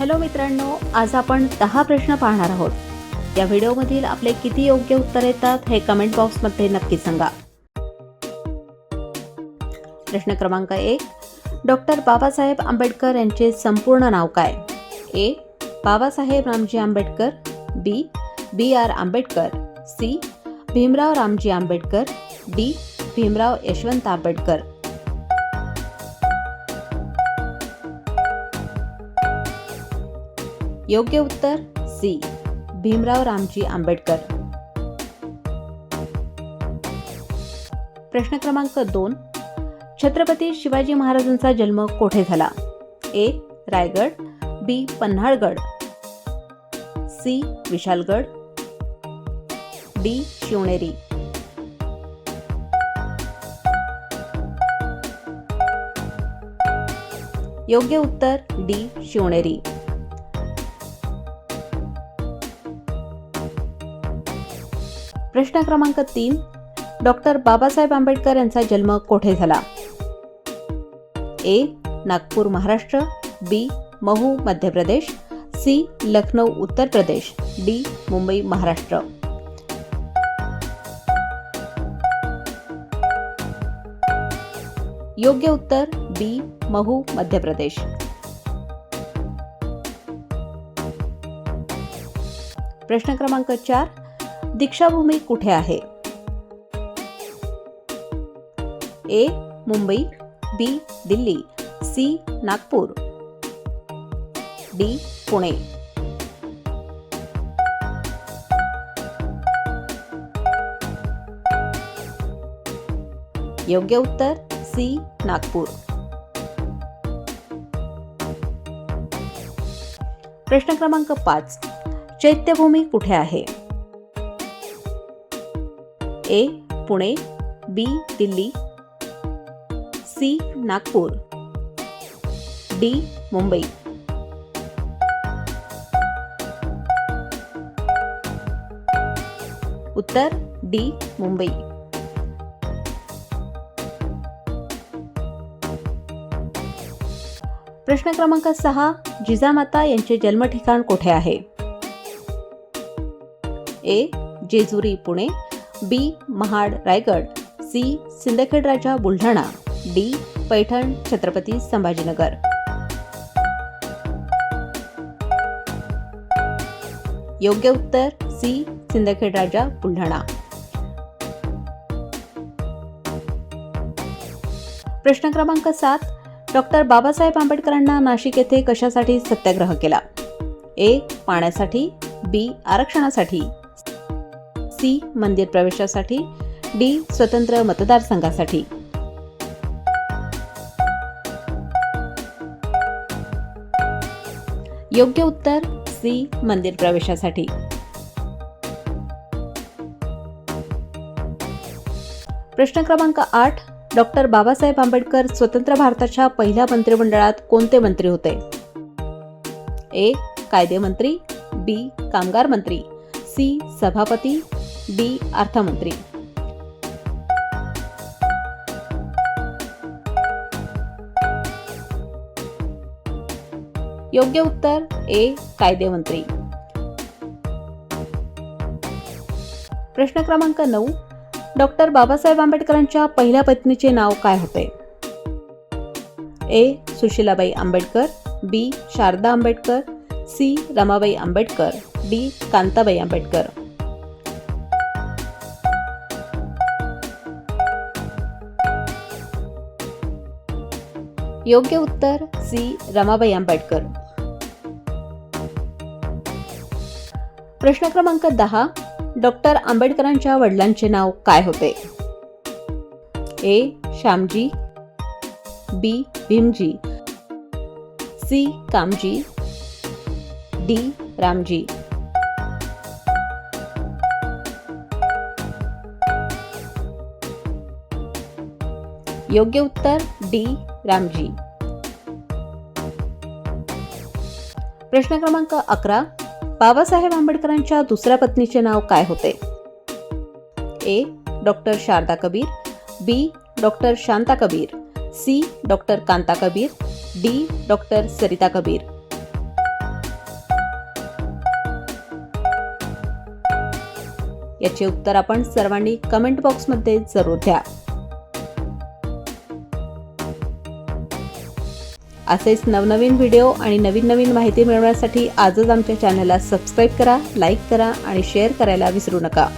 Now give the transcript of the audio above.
Hello मित्रांनो आज आपण दहा प्रश्न पाहणार आहोत. या व्हिडिओमधील आपले किती योग्य उत्तर येतात हे कमेंट बॉक्समध्ये नक्की सांगा. प्रश्न क्रमांक एक डॉक्टर बाबासाहेब आंबेडकर यांचे संपूर्ण नाव काय? A Babasaheb Ramji Ambedkar B B R Ambedkar C Bhimrao Ramji Ambedkar D Bhimrao Yashwant Ambedkar. योग्य उत्तर सी. भीमराव रामजी आंबेडकर. प्रश्न क्रमांक दोन. छत्रपती शिवाजी महाराजांचा जन्म कोठे झाला? A. Raigad B Panhalgad C Vishalgad D Shivneri. योग्य उत्तर डी. शिवनेरी. प्रश्न क्रमांक तीन डॉक्टर बाबासाहेब आंबेडकर यांचा जन्म कोठे झाला? ए नागपूर महाराष्ट्र बी महू मध्य प्रदेश सी लखनौ उत्तर प्रदेश डी मुंबई महाराष्ट्र. योग्य उत्तर बी महू मध्य प्रदेश. प्रश्न क्रमांक चार दीक्षाभूमी कुठे आहे? A Mumbai B Delhi C Nagpur. D Pune. योग्य उत्तर सी नागपूर. प्रश्न क्रमांक पाच. चैत्यभूमी कुठे आहे? A Pune B Delhi C Nagpur D Mumbai. उत्तर डी मुंबई. प्रश्न क्रमांक सहा जिजामाता यांचे जन्मठिकाण कोठे आहे? A Jejuri Pune. B. Mahad Raigad C. Sindkhed Raja Buldhana D. Paithan Chhatrapati Sambhajinagar. योग्य उत्तर सी. सिंदखेड राजा बुलढाणा. प्रश्न क्रमांक सात डॉक्टर बाबासाहेब आंबेडकरांना नाशिक येथे कशासाठी सत्याग्रह केला? ए. पाण्यासाठी बी. आरक्षणासाठी सी मंदिर प्रवेशासाठी डी स्वतंत्र मतदारसंघासाठी. योग्य उत्तर सी मंदिर प्रवेशासाठी. प्रश्न क्रमांक आठ डॉक्टर बाबासाहेब आंबेडकर स्वतंत्र भारताच्या पहिल्या मंत्रिमंडळात कोणते मंत्री होते? ए कायदेमंत्री बी कामगार मंत्री सी सभापती डी अर्थमंत्री. योग्य उत्तर ए कायदेमंत्री. प्रश्न क्रमांक नऊ डॉक्टर बाबासाहेब आंबेडकरांच्या पहिल्या पत्नीचे नाव काय होते? A Sushilabai Ambedkar B Sharda Ambedkar C Ramabai Ambedkar D Kantabai Ambedkar. योग्य उत्तर सी. रमाबाई आंबेडकर. प्रश्न क्रमांक दहा. डॉक्टर आंबेडकरांच्या वडिलांचे नाव काय होते? A. Shyamji. B. Bhimji. C. Kamji. D. Ramji. योग्य उत्तर डी. रामजी. प्रश्न क्रमांक अकरा. बाबासाहेब आंबेडकरांच्या दुसऱ्या पत्नीचे नाव काय होते? A. Doctor Sharda Kabir. B. Doctor Shanta Kabir. C. Doctor Kanta Kabir. D. Doctor Sarita Kabir. याचे उत्तर आपण सर्वांनी कमेंट बॉक्समध्ये जरूर द्या. असेच नवनवीन व्हिडिओ आणि नवीन नवीन माहिती मिळवण्यासाठी आजच आमच्या चॅनलला सबस्क्राईब करा लाईक करा आणि शेअर करायला विसरू नका.